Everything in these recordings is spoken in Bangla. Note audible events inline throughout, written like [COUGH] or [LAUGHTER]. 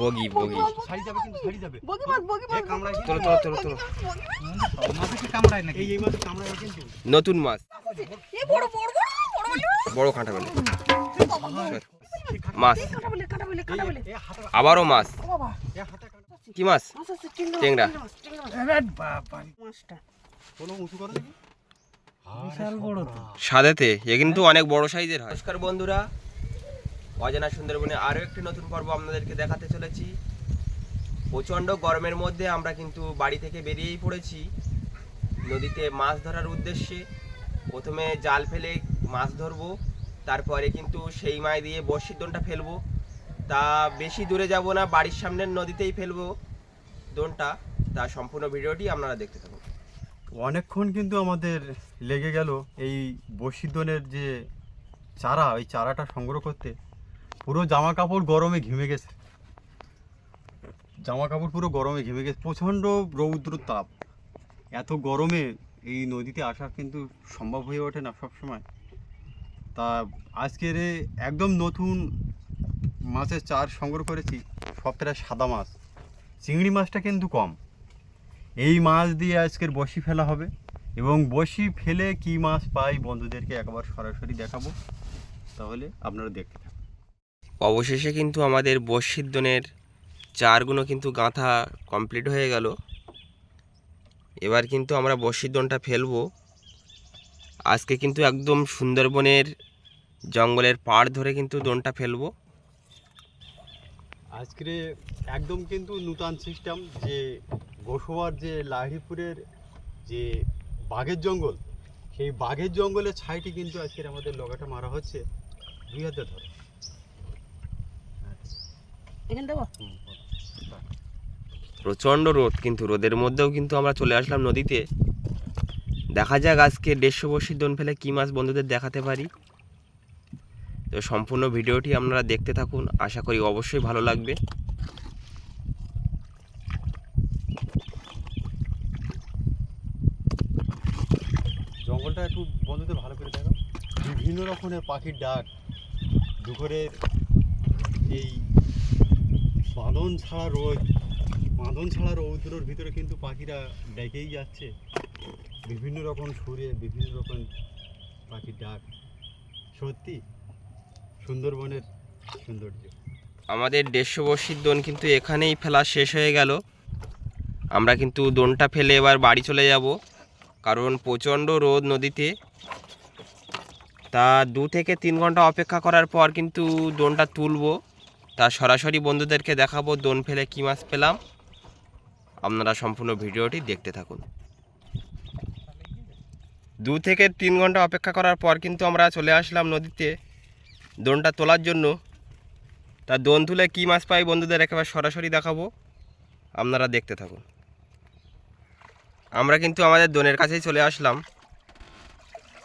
বগি বগি। সারি যাবে কিন্তু সারি যাবে। বগি মাছ বগি মাছ কামড়ায় তোলো তোলো মাছে কি কামড়ায় নাকি? এই মাছে কামড়ায় কিন্তু নতুন মাছ এ বড় বড় বড় বড় বড় বড় কাঁটা বলে। মাছ। কাটা বলে কাটা বলে কাটা বলে। এ হাতে আবারও মাছ। কি মাছ? টেংরা সাদেতে এ কিন্তু অনেক বড় সাইজের হয়। নমস্কার বন্ধুরা অজানা সুন্দরবনে আরও একটি নতুন পর্ব আপনাদেরকে দেখাতে চলেছি। প্রচণ্ড গরমের মধ্যে আমরা কিন্তু বাড়ি থেকে বেরিয়েই পড়েছি। নদীতে মাছ ধরার উদ্দেশ্যে প্রথমে জাল ফেলে মাছ ধরবো, তারপরে কিন্তু সেই মাছ দিয়ে বড়শির দোনটা ফেলব। তা বেশি দূরে যাব না, বাড়ির সামনের নদীতেই ফেলব দোনটা। তা সম্পূর্ণ ভিডিওটি আপনারা দেখতে থাকুন। অনেকক্ষণ কিন্তু আমাদের লেগে গেল এই বসিদনের যে চারা, ওই চারাটা সংগ্রহ করতে। পুরো জামা কাপড় গরমে ঘেমে গেছে। জামা কাপড় পুরো গরমে ঘেমে গেছে। প্রচণ্ড রৌদ্র তাপ। এত গরমে এই নদীতে আসা কিন্তু সম্ভব হয়ে ওঠে না সবসময়। তা আজকের একদম নতুন মাছের চার সংগ্রহ করেছি। সবটা সাদা মাছ। চিংড়ি মাছটা কিন্তু কম। এই মাছ দিয়ে আজকের বসি ফেলা হবে এবং বসি ফেলে কি মাছ পাই বন্ধুদেরকে একবার সরাসরি দেখাবো। তাহলে আপনারা দেখতে অবশেষে কিন্তু আমাদের বর্ষিদ্দনের চারগুলো কিন্তু গাঁথা কমপ্লিট হয়ে গেল। এবার কিন্তু আমরা বর্ষিদ্দনটা ফেলব। আজকে কিন্তু একদম সুন্দরবনের জঙ্গলের পাড় ধরে কিন্তু দোনটা ফেলব। আজকে একদম কিন্তু নূতন সিস্টেম যে গোসবার যে লাহিপুরের যে বাঘের জঙ্গল, সেই বাঘের জঙ্গলের ছাইটি কিন্তু আজকের আমাদের লগাটা মারা হচ্ছে দুই হাতে ধরে। এখানে দেবো? প্রচণ্ড রোদ কিন্তু রোদের মধ্যেও কিন্তু আমরা চলে আসলাম নদীতে। দেখা যাক আজকে দেড়শো বর্ষির দোন ফেলে কী মাছ বন্ধুদের দেখাতে পারি। তো সম্পূর্ণ ভিডিওটি আপনারা দেখতে থাকুন আশা করি অবশ্যই ভালো লাগবে। জঙ্গলটা একটু বন্ধুদের ভালো করে দেখো বিভিন্ন রকমের পাখির ডাক দুপুরের এই বাঁধন ছাড়া রোদ, বাঁধন ছাড়া রৌদ্রর ভিতরে কিন্তু পাখিরা ডেকেই যাচ্ছে। বিভিন্ন রকম সুরে, বিভিন্ন রকম পাখির ডাক। সত্যি, সুন্দরবনের সৌন্দর্য। আমাদের দেড়শো বর্ষির দোন কিন্তু এখানেই ফেলা শেষ হয়ে গেল। আমরা কিন্তু দোনটা ফেলে এবার বাড়ি চলে যাব। কারণ প্রচণ্ড রোদ নদীতে। তা দু থেকে তিন ঘণ্টা অপেক্ষা করার পর কিন্তু দোনটা তুলবো। তা সরাসরি বন্ধুদেরকে দেখাবো, দোন ফেলে কী মাছ পেলাম। আপনারা সম্পূর্ণ ভিডিওটি দেখতে থাকুন। দু থেকে তিন ঘণ্টা অপেক্ষা করার পর কিন্তু আমরা চলে আসলাম নদীতে দোনটা তোলার জন্য। তা দোন তুলে কী মাছ পাই বন্ধুদের একেবারে সরাসরি দেখাবো। আপনারা দেখতে থাকুন। আমরা কিন্তু আমাদের দোনের কাছেই চলে আসলাম।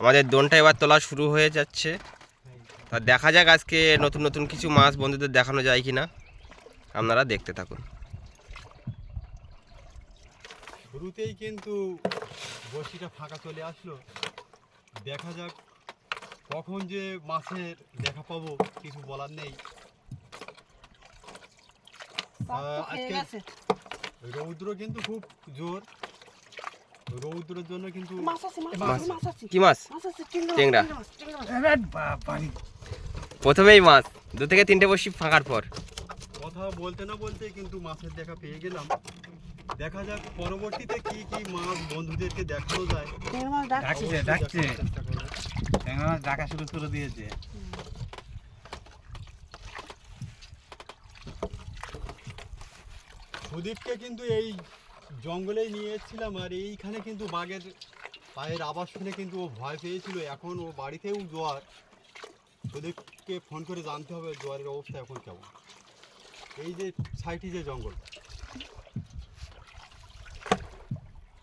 আমাদের দোনটা এবার তোলা শুরু হয়ে যাচ্ছে। তা দেখা যাক আজকে নতুন নতুন কিছু মাছ বন্ধুদের দেখানো যায় কি না আপনারা দেখতে থাকুন। শুরুতেই কিন্তু বড়শিটা ফাঁকা চলে আসলো। দেখা যাক কখন যে মাছের দেখা পাবো কিছু বলার নেই। আজকে- রৌদ্র কিন্তু খুব জোর। রৌদ্রের জন্য কিন্তু মাছ মাছ মাছ। আছে মাছ কি মাছ? মাছ আছে প্রথমেই মাছ। দু থেকে তিনটে বসি ফাঁকার পর। কথা বলতে না বলতে কিন্তু মাছের দেখা পেয়ে গেলাম। দেখা যাক পরবর্তীতে কি কি মাছ বন্ধুদেরকে দেখানো যায়। ডাকছে ডাকছে। ট্যাংরা মাছ ডাকা শুরু করে দিয়েছে। সুদীপকে কিন্তু এই জঙ্গলেই নিয়ে এসেছিলাম আর এইখানে কিন্তু বাঘের পায়ের আওয়াজ শুনে কিন্তু ও ভয় পেয়েছিল। এখন ও বাড়িতেও জোয়ার। সুদীপকে ফোন করে জানতে হবে জোয়ারের অবস্থা এখন কেমন। এই যে সাইটি যে জঙ্গল।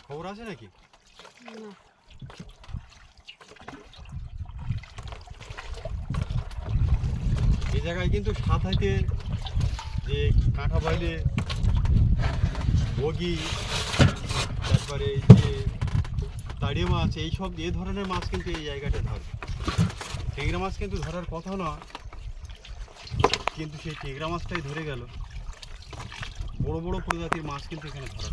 খবর আছে নাকি? এই জায়গায় কিন্তু সাত হাতে যে কাঁটা বাইলে বগি তারপরে এই যে তাড়িয়ে মাছ এইসব এ ধরনের মাছ কিন্তু এই জায়গাটা ধরে। টেংরা মাছ কিন্তু ধরার কথা না কিন্তু সেই টেংরা মাছটাই ধরে গেল। বড় বড় প্রজাতির মাছ কিন্তু এখানে ধরা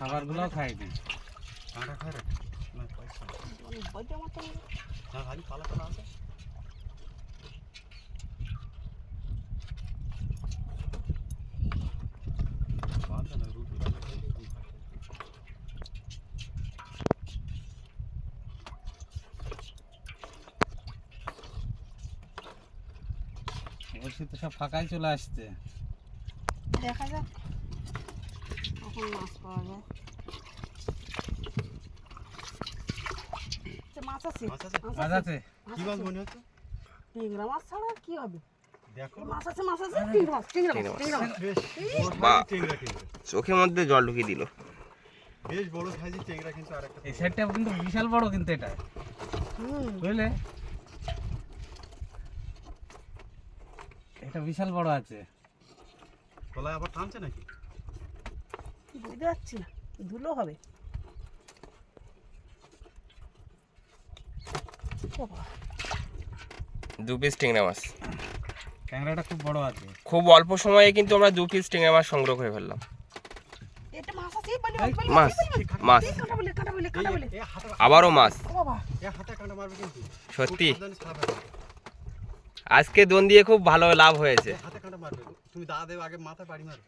খাবারগুলো খাইনি কাঁটা খায় না, পয়সা। না, খালি পালা পালা আছে। বাদ দে না, রুটি রান্না করে দিই। বলছি তো সব ফাঁকাই চলে আসছে। দেখা যাক কখন মাছ পাওয়া যায়। আচ্ছা, মাছ আছে। মাছ আছে? কি মাছ মনে হচ্ছে? টিংরা মাছ ছাড়া কি হবে? দেখো। মাছ আছে মাছ আছে? টিংরা মাছ টিংরা মাছ টিংরা টিংরা মাছ। বেশ বড় বাহ। সাইজের টেংরা কিন্তু। চোখের মধ্যে জল ঢুকিয়ে দিল। বেশ বড় সাইজের টেংরা কিন্তু আরেকটা এই সাইডটা কিন্তু বিশাল বড় কিন্তু এটা। হুম। বুঝলে? এটা বিশাল বড় আছে। গলায় আবার টানছে নাকি? বুঝতে পারছি না ধুলো হবে। দু পিস টিংরা মাছ। ট্যাংরাটা খুব বড় আছে। খুব অল্প সময়ে কিন্তু আমরা দু পিস টিংরা মাছ সংগ্রহ করে ফেললাম। মাছ আছে এই বালি, বালি, বালি, মাছ বালি, বালি, মাছ। এই কাঁটা বলে কাঁটা বলে কাঁটা বলে। এ হাতে আবারও মাছ। ও বাবা। এ হাতে কাঁটা মারবে কিন্তু। সত্যি খুব সাবধানে ছাড়াবে না। আজকে দোন দিয়ে খুব ভালো লাভ হয়েছে। এ হাতে কাঁটা মারবে তুমি দা দেবে আগে মাথায় বাড়ি মারো।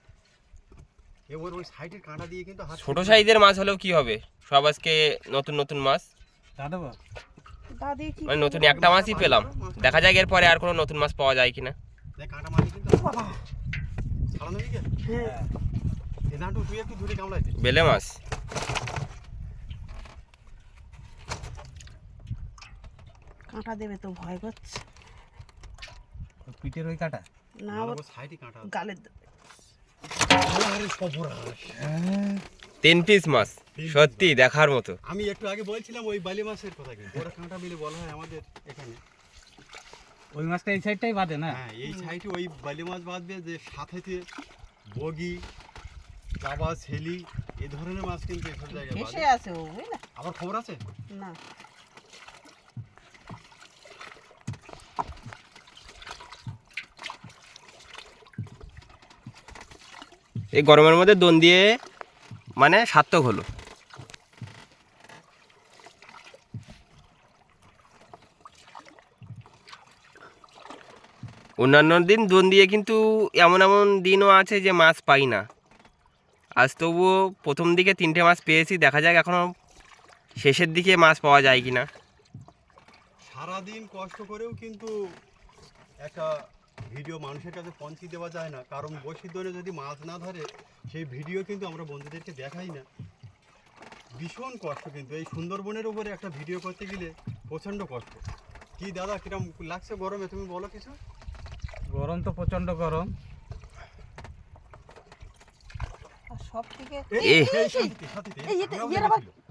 এ ওই সাইডের কাঁটা দিয়ে কিন্তু ছোট সাইজের মাছ হলেও কি হবে? সব আজকে নতুন নতুন মাছ। দাদি মানে নতুন একটা মাছই পেলাম। দেখা যাক এরপরে আর কোনো নতুন মাছ পাওয়া যায় কিনা। কাঁটা মারি কিন্তু কি? হ্যাঁ। বেলে মাছ। কাঁটা দেবে তো ভয় করছে। পিঠের ওই কাটা? না না, সাইডে কাঁটা আছে। গালের দেবে। আরে সর্বনাশ। তিন পিস মাছ সত্যি দেখার মতো। আমি একটু আগে বলছিলাম ওই বালি মাছের কথা কিন্তু ওরা কাঁটা মিলে বলা হয় আমাদের এখানে। ওই মাছটা এই সাইডটাই বাদে না? হ্যাঁ এই সাইডে ওই বালি মাছ বাঁধবে যে সাথেতে বগি চাবা ছেলি এই ধরনের মাছ কিন্তু এসব জায়গায় বাঁধে আছে ও বুঝলে? আবার খবর আছে? না। এই গরমের মধ্যে দোন দিয়ে মানে সার্থক হলো। অন্যান্য দিন দোন দিয়ে কিন্তু এমন এমন দিনও আছে যে মাছ পাই না। আজ তবুও প্রথম দিকে তিনটে মাছ পেয়েছি, দেখা যাক এখনও শেষের দিকে মাছ পাওয়া যায় কি না সারাদিন কষ্ট করেও কিন্তু একটা ভিডিও মানুষের কাছে পৌঁছে দেওয়া যায় না। কারণ বসির দরে যদি মাছ না ধরে সেই ভিডিও কিন্তু আমরা বন্ধুদেরকে দেখাই না। ভীষণ কষ্ট কিন্তু। এই সুন্দরবনের উপরে একটা ভিডিও করতে গেলে প্রচণ্ড কষ্ট। কি দাদা কিরম লাগছে গরমে? তুমি বলো কিছু। গরম তো প্রচণ্ড গরম। সব থেকে।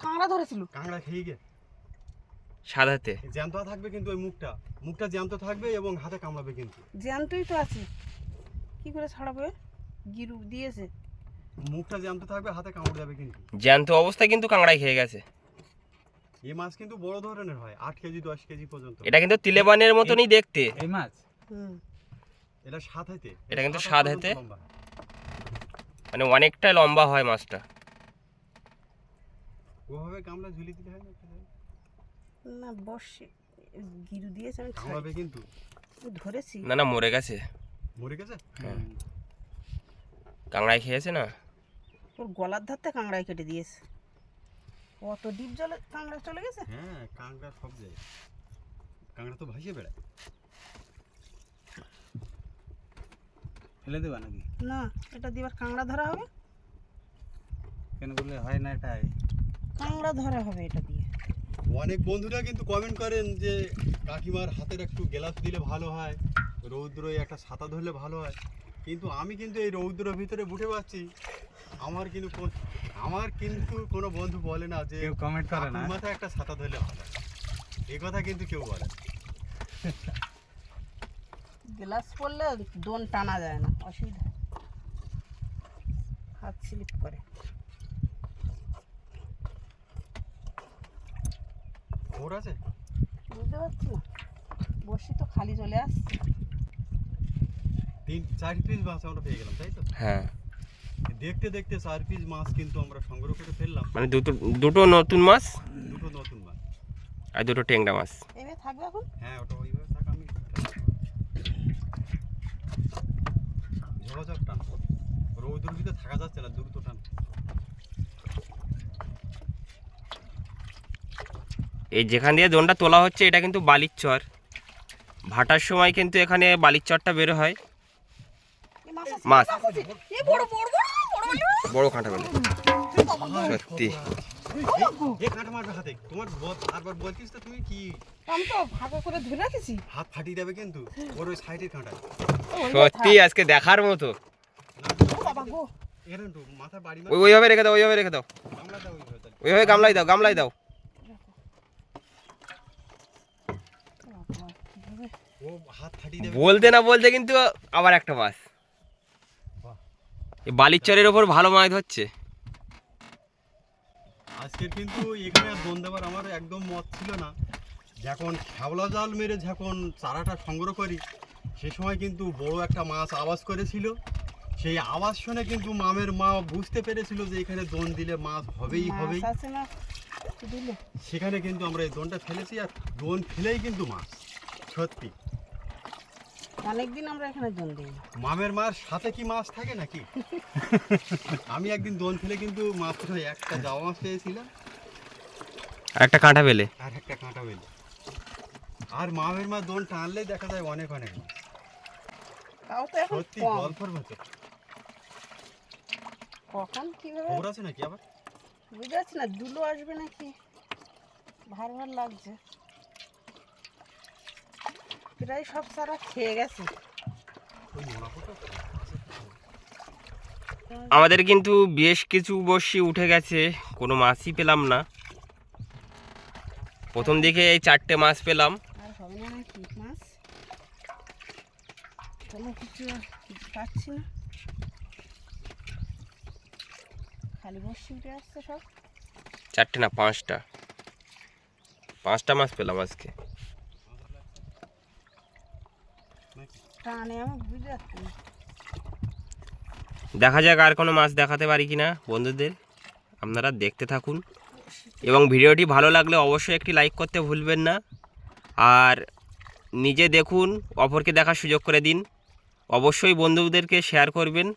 কাঁকড়া ধরেছিল। কাঁকড়া খেয়ে গে সাদাতে। জ্যান্ত থাকবে কিন্তু ওই মুখটা। মুখটা জ্যান্ত থাকবে এবং হাতে কামড়াবে কিন্তু। জ্যান্তই তো আছে। কি করে ছাড়াবে? গিরু দিয়েছে। মুখটা জ্যান্ত থাকবে হাতে কামড় যাবে কিন্তু। জ্যান্ত অবস্থায় কিন্তু কাঁকড়াই খেয়ে গেছে। এই মাছ কিন্তু বড় ধরনের হয় আট কেজি দশ কেজি পর্যন্ত। এটা কিন্তু তিলেবানের মতনই দেখতে। এই মাছ? হুম। এটা সাত হাতে এটা কিন্তু সাত সাত হাতে? মানে অনেকটা লম্বা হয় মাছটা। ওভাবে কামড়া ঝুলি দিলে হয় না? না বসে গিরু দিয়েছে আমি কামড়াবে কিন্তু। ধরেছি। না না মরে গেছে। মরে গেছে? হ্যাঁ। খেয়েছে না? ওর গলার ধারতে কাঁকড়ায় কেটে দিয়েছে। কত ডিপ জলে কাঁকড়া চলে গেছে? হ্যাঁ কাঁকড়া সব যায়। কাঁকড়া তো ভাসিয়ে বেড়ায়। ফেলে দেবা নাকি? না এটা দিয়ে এবার কাঁকড়া ধরা হবে। কেন বললে হয় না এটাই? কাঁকড়া ধরা হবে এটা দিয়ে। অনেক বন্ধুরা কিন্তু কমেন্ট করেন যে কাকিমার হাতের একটু গ্লাস দিলে ভালো হয় রৌদ্রই একটা ছাতা ধরলে ভালো হয়। কিন্তু আমি কিন্তু এই রৌদ্রের ভিতরে বুঝে পাচ্ছি। আমার কিন্তু আমার কিন্তু কোনো বন্ধু বলে না যে কেউ কমেন্ট করে না। মাথায় একটা ছাতা ধরলে ভালো হয়। এই কথা কিন্তু কেউ বলে না। গ্লাস পরলে দোন টানা যায় না অসুবিধা। হাত স্লিপ করে। খবর আছে? বুঝতে পারছি না। বসি তো খালি চলে আসছে। তিন চার পিস মাছ আমরা পেয়ে গেলাম তাই তো? হ্যাঁ। দেখতে দেখতে চার পিস মাছ কিন্তু আমরা সংগ্রহ করে ফেললাম। মানে দুটো দুটো নতুন মাছ? দুটো নতুন মাছ। আর দুটো টেংরা মাছ? এবার থাকবে এখন? হ্যাঁ ওটা ওইভাবে থাক আমি ঝোড়াঝাপ টান। রৌদ্র ভিতরে থাকা যাচ্ছে না দ্রুত টান এই যেখান দিয়ে দোনটা তোলা হচ্ছে, এটা কিন্তু বালির চর ভাটার সময় কিন্তু এখানে বালির চরটা বের হয়। মাছ। বড় কাঁটা বেলে। সত্যি। সত্যি, আজকে দেখার মতো। ওইভাবে রেখে দাও, ওইভাবে রেখে দাও। ওইভাবে গামলাই দাও গামলাই দাও বাবা, কীভাবে? ও হাত ফাটিয়ে দেবে বলতে না বলতে কিন্তু আবার একটা মাছ। বালির চরের ওপর ভালো মাছ ধরছে। আজকে কিন্তু এখানে দেবার আমার একদম মত ছিল না। যখন শ্যাওলা জাল মেরে যখন চারাটা সংগ্রহ করি সে সময় কিন্তু বড় একটা মাছ আওয়াজ করেছিল। সেই আওয়াজ শুনে কিন্তু মামের মা বুঝতে পেরেছিল যে এখানে দোন দিলে মাছ হবেই দিলে সেখানে কিন্তু আমরা এই দোনটা ফেলেছি আর দোন ফেলেই কিন্তু মাছ সত্যি। অনেকদিন আমরা এখানে জন দিই মামের মার সাথে কি মাছ থাকে নাকি? [LAUGHS] আমি একদিন দোন ফেলে কিন্তু মাত্র একটা জাওয়া মাছ পেয়েছিলাম। আর একটা কাঁটা পেলে আর একটা কাঁটা বেল। আর মামের মা দোন টানলেই দেখা যায় অনেক অনেক মাছ। তাও তো এখন সত্যি গল্পের মতো কখন কীভাবে? খবর আছে নাকি আবার? বুঝতে পারছি না দুলো আসবে নাকি? ভার ভার লাগছে। প্রায় সব সারা খেয়ে গেছে। আমাদের কিন্তু বেশ কিছু বসি উঠে গেছে কোনো মাছই পেলাম না। প্রথম দিকে এই চারটে মাছ পেলাম। আর হবে না নাকি মাছ? কোনো কিছু পাচ্ছি না। খালি বসে উঠে আসছে সব। চারটে না পাঁচটা? পাঁচটা মাছ পেলাম আজকে। দেখা যাক আর কোনো মাছ দেখাতে পারি কি না বন্ধুদের। আপনারা দেখতে থাকুন। এবং ভিডিওটি ভালো লাগলে অবশ্যই একটি লাইক করতে ভুলবেন না। আর নিজে দেখুন অপরকে দেখার সুযোগ করে দিন। অবশ্যই বন্ধুদেরকে শেয়ার করবেন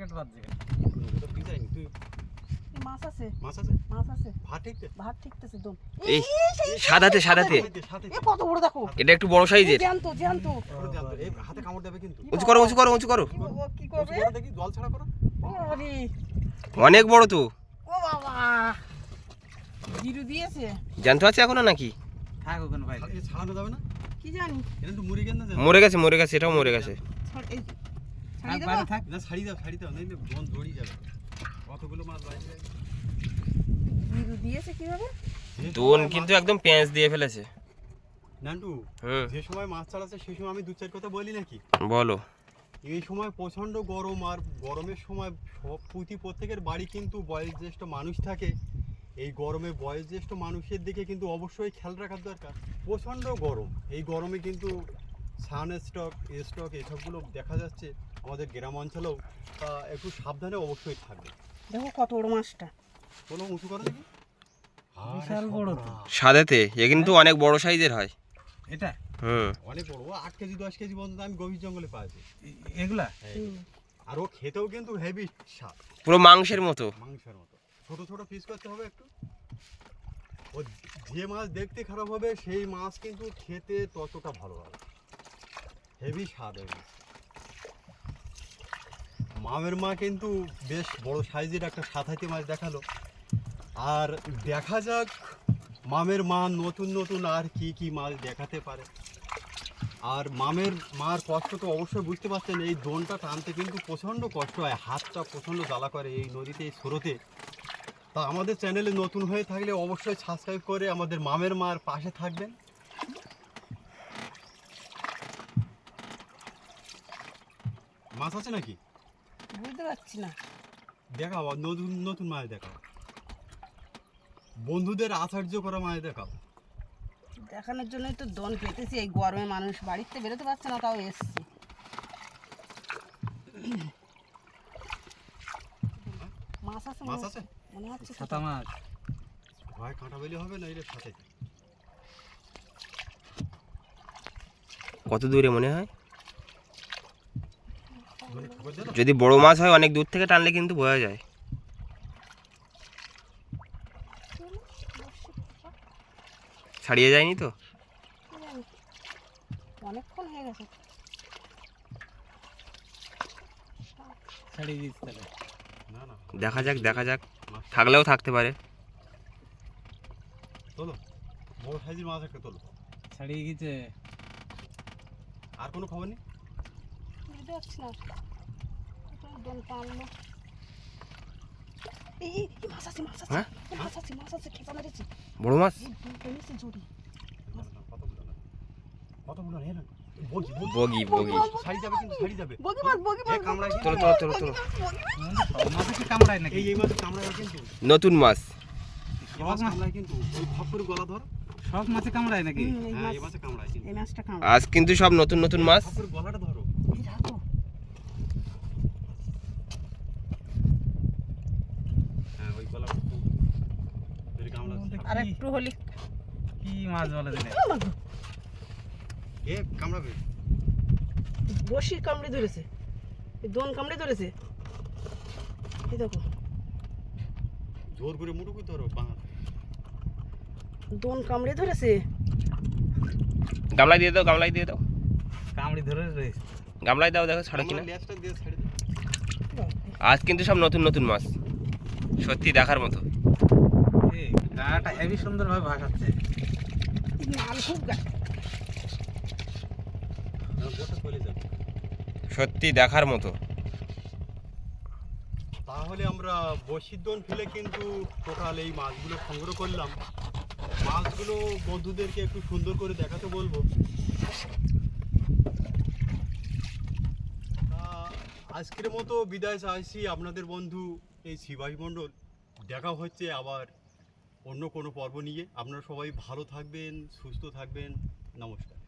ক্যারেট বাদ দিবে ওটা পিজাইনি তুই এ মাছ আছে। মাছ আছে? মাছ আছে। ভাত ঠিক ভাত ঠিকতেছে দম। এই সাদাতে সাদাতে এ কত বড় দেখো। এটা একটু বড় সাইজের। জ্যান্ত জ্যান্ত। এই হাতে কামড় দেবে কিন্তু। উঁচু করো উঁচু করো উঁচু করো। কি বাবা, কি উঁচু করবে? দেখি জল ছাড়া করো। অনেক বড় তো। ও বাবা। জিরু দিয়েছে। জানতে আছে এখনও নাকি? থাক ওখানে ভাই ছাড়ানো যাবে না? কি জানি। এটা তো কেন না মরে গেছে মরে গেছে এটাও মরে গেছে। ছাড় এই থাক না ছাড়ি দাও ছাড়ি দাও নাইলে বন দড়ি যাবে। কতগুলো মাছ বাইরে দিয়েছে কীভাবে? দোন কিন্তু একদম পেঁয়াজ দিয়ে ফেলেছে। নান্টু যে সময় মাছ চালাচ্ছে সেই সময় আমি দু চার কথা বলি নাকি? বলো। এই সময় প্রচণ্ড গরম আর গরমের সময় সব প্রতি প্রত্যেকের বাড়ি কিন্তু বয়োজ্যেষ্ঠ মানুষ থাকে। এই গরমে বয়োজ্যেষ্ঠ মানুষের দিকে কিন্তু অবশ্যই খেয়াল রাখার দরকার। প্রচণ্ড গরম। এই গরমে কিন্তু সান স্টক স্টক এসবগুলো দেখা যাচ্ছে আমাদের গ্রাম অঞ্চলেও। তা একটু সাবধানে অবশ্যই থাকবে। দেখো কত বড় মাছটা। কোনো উঁচু করে দেখি। বিশাল বড় তো। সাদাতে এ কিন্তু অনেক বড় সাইজের হয়। এটা? হুম। অনেক বড় ও আট কেজি দশ কেজি পর্যন্ত আমি গভীর জঙ্গলে এগুলা? আর ও খেতেও কিন্তু হেভি স্বাদ পুরো মাংসের মতো। মাংসের মতো। ছোট ছোট পিস করতে হবে একটু। ও যে মাছ দেখতে খারাপ হবে সেই মাছ কিন্তু খেতে ততটা ভালো হবে হেভি স্বাদ হবে মামের মা কিন্তু বেশ বড় সাইজের একটা সাতাইতে মাছ দেখাল। আর দেখা যাক মামের মা নতুন নতুন আর কি কি মাছ দেখাতে পারে। আর মামের মার কষ্ট তো অবশ্যই বুঝতে পারছেন, এই দোনটা টানতে কিন্তু প্রচণ্ড কষ্ট হয়, হাতটা প্রচণ্ড জ্বালা করে এই নদীতে, এই স্রোতে। তা আমাদের চ্যানেলে নতুন হয়ে থাকলে অবশ্যই সাবস্ক্রাইব করে আমাদের মামের মার পাশে থাকবেন। মাছ আছে নাকি? বুঝতে পারছি না। দেখাও নতুন নতুন মাছ দেখাও। বন্ধুদের আশ্চর্য করা মাছ দেখাও। দেখানোর জন্যই তো দন পেতেছি এই গরমে মানুষ বাড়িতে বেরোতে পারছে না তাও এসছি। মাছ আছে মাছ আছে? মনে হচ্ছে ছাতা মাছ। হয় কাঁটা বেলে হবে না এটা সাথে কত দূরে মনে হয়? যদি বড় মাছ হয় অনেক দূর থেকে টানলে কিন্তু বোঝা যায়। ছাড়িয়ে যায়নি তো? অনেকক্ষণ হয়ে গেছে। ছাড়িয়ে দিস তাহলে। না না। দেখা যাক দেখা যাক। থাকলেও থাকতে পারে। তোলো। বড় সাইজের মাছ একটা তোলো। ছাড়িয়ে গেছে। আর কোনো খবর নেই? পারছি না। কোথায় দন টানলো এই এই, এই, মাছ আছে মাছ আছে? এই, মাছ আছে মাছ আছে খেপা মেরেছি বড় মাছ এই দন টেনেছে জড়ি না, না, কতগুলো না কতগুলো না না বগি বগি বগি বগি শাড়ি যাবে কিন্তু শাড়ি যাবে বগি মাছ বগি এ মাছ কামড়ায় সব মাছে কি নাকি এই এই মাছ কামড়ায় কিন্তু নতুন মাছ এই মাছ কামড়ায় কিন্তু ওই গলা ধর সব মাছে কামড়ায় নাকি এই মাছ এই মাছে কামড়ায় কিন্তু এই মাছটা কামড় আজ কিন্তু সব নতুন নতুন মাছ গলাটা ধরো এই রাখো হ্যাঁ ওই গলাটা একটু যদি কামড়া আর একটু হলি। কি মাছ বলে দিলে? এ কামড়াবে বসি কামড়ে ধরেছে। এই দন কামড়ে ধরেছে। এই দেখো। জোর করে মুঠো করে ধরো বাঁ দন কামড়ে ধরেছে। গামলায় দিয়ে দাও গামলায় দিয়ে দাও। কামড়ি ধরে রয়েছে। গামলায় দাও দেখো ছাড়ো কিনা। আজ কিন্তু সব নতুন নতুন মাছ। সত্যি দেখার মতো। গাটা হেভি সুন্দরভাবে ভাসাচ্ছে। সত্যি দেখার মতো। তাহলে আমরা বসির দন ফেলে কিন্তু টোটাল এই মাছগুলো সংগ্রহ করলাম। মাছগুলো বন্ধুদেরকে একটু সুন্দর করে দেখাতে বলব। আজকের মতো বিদায় চাইছি আপনাদের বন্ধু এই শিবাই মণ্ডল। দেখা হচ্ছে আবার। অন্য কোনো পর্ব নিয়ে আপনারা সবাই ভালো থাকবেন সুস্থ থাকবেন। নমস্কার।